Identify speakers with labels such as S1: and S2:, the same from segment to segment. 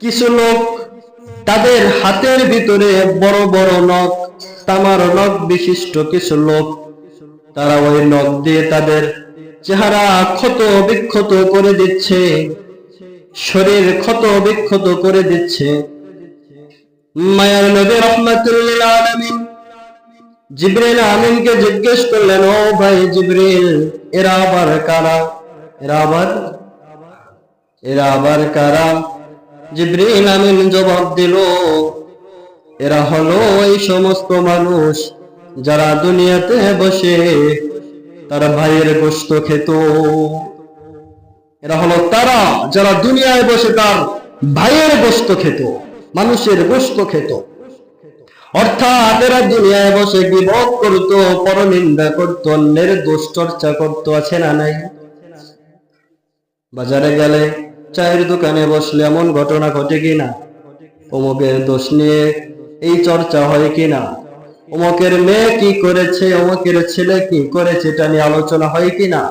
S1: কিছু লোক তাদের হাতের ভিতরে বড় বড় নখ, তামার নখ বিশিষ্ট কিছু লোক। তারা ওই নখ দিয়ে তাদের চেহারা ক্ষত বিক্ষত করে দিচ্ছে, শরীর ক্ষত বিক্ষত করে দিচ্ছে। মায়ার নবী রহমাতুল্লিল আলামিন জিব্রিল আমিনকে জিজ্ঞেস করলেন, ও ভাই জিব্রিল, এরা আবার কারা? এরা আবার এরা আবার কারা? জিব্রিল আমিন জবাব দিল, এরা হলো ওই সমস্ত মানুষ যারা দুনিয়াতে বসে তারা ভাইয়ের গোস্ত খেত। এরা হলো তারা যারা দুনিয়ায় বসে তার ভাইয়ের গোস্ত খেত, মানুষের গোস্ত খেত। অর্থাৎ এরা দুনিয়ায় বসে বিভোগ করত, পরনিন্দা করত, অন্যের দোষ চর্চা করতো, আছে না নাই? বাজারে গেলে চায়ের দোকানে বসলে এমন ঘটনা ঘটে কিনা? অমুকের দোষ নিয়ে এই চর্চা হয় কিনা? অমুকের মেয়ে কি করেছে? অমুকের ছেলে কি করেছে? এটা নিয়ে আলোচনা হয় কিনা?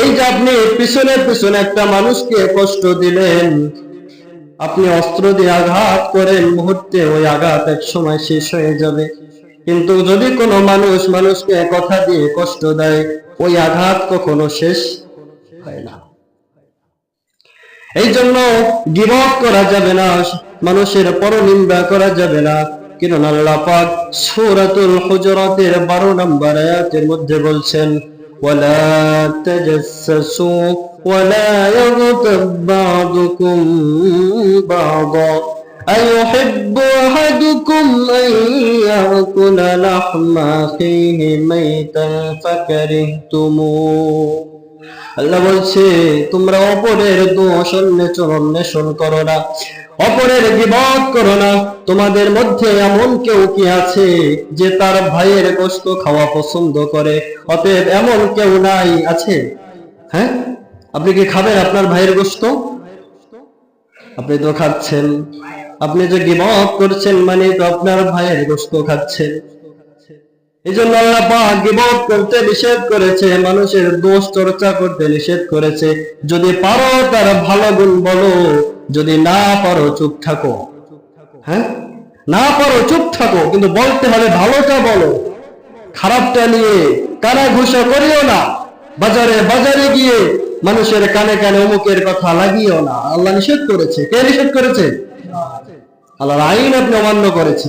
S1: এই যে আপনি পিছনে পিছনে একটা মানুষকে কষ্ট দিলেন, আপনি অস্ত্র দিয়ে আঘাত করেন, মুহূর্তে ওই আঘাত এক সময় শেষ হয়ে যাবে। কিন্তু যদি কোনো মানুষ মানুষকে কথা দিয়ে কষ্ট দেয়, ওই আঘাত কখনো শেষ হয় না। এই জন্য গিবক করা যাবে না মানুষের পরনিন্দা করা যাবে না কিরণ আল্লাহ পাক সূরাতুল হুজুরাতের 12 নম্বর আয়াতের মধ্যে বলছেন ولا تجسسوا ولا يغتب بعضكم بعضا أيحب أحدكم أن يأكل لحم أخيه ميتا فكرهتموه আল্লাহ বলছে, তোমরা অপরের দোষ অন্বেষণ অন্বেষণ করো না। অপরের বিবাদ করো না। তোমাদের মধ্যে এমন কেউ কি আছে যে তার ভাইয়ের গোস্ত খাওয়া পছন্দ করে? অতএব এমন কেউ নাই আছে? হ্যাঁ? আপনি কি খাবেন আপনার ভাইয়ের গোস্ত আপনি তো খাচ্ছেন। আপনি যে গিবত করছেন মানে তো আপনার ভাইয়ের গোস্ত খাচ্ছেন। এই জন্য আল্লাহ পাক গিবত করতে নিষেধ করেছে, মানুষের দোষ চর্চা করতে নিষেধ করেছে। যদি পারো তার ভালো গুণ বলো, যদি না পারো চুপ থাকো। হ্যাঁ? না পারো চুপ থাকো, কিন্তু বলতে হবে ভালোটা বলো। খারাপটা নিয়ে কানা ঘুষা করিও না, বাজারে বাজারে গিয়ে মানুষের কানে কানে অমুকের কথা লাগিও না। আল্লাহ নিষেধ করেছে। কে নিষেধ করেছে? আল্লাহর আইন আপনি অমান্য করেছে